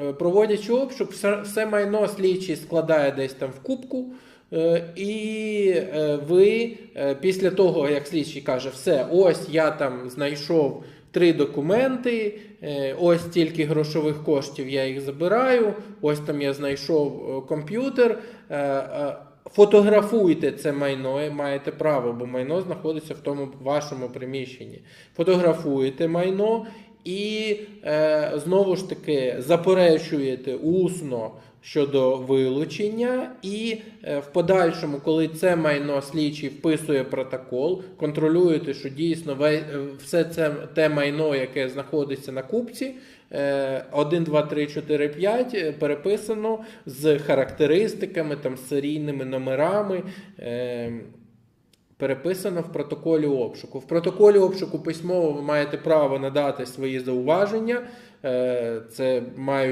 Е, Проводячи обшук, все, майно слідчий складає десь там в кубку. е, І е, ви після того, як слідчий каже, все, ось я там знайшов три документи, ось стільки грошових коштів я їх забираю, ось там я знайшов комп'ютер. Фотографуйте це майно, маєте право, бо майно знаходиться в тому вашому приміщенні. Фотографуєте майно і е, знову ж таки заперечуєте усно щодо вилучення, і е, в подальшому, коли це майно слідчий вписує протокол, контролюєте, що дійсно ве- е, все це те майно, яке знаходиться на купці. е, 1, 2, 3, 4, 5 е, переписано з характеристиками, там, з серійними номерами. е, Переписано в протоколі обшуку. В протоколі обшуку письмово ви маєте право надати свої зауваження. Е, Це мають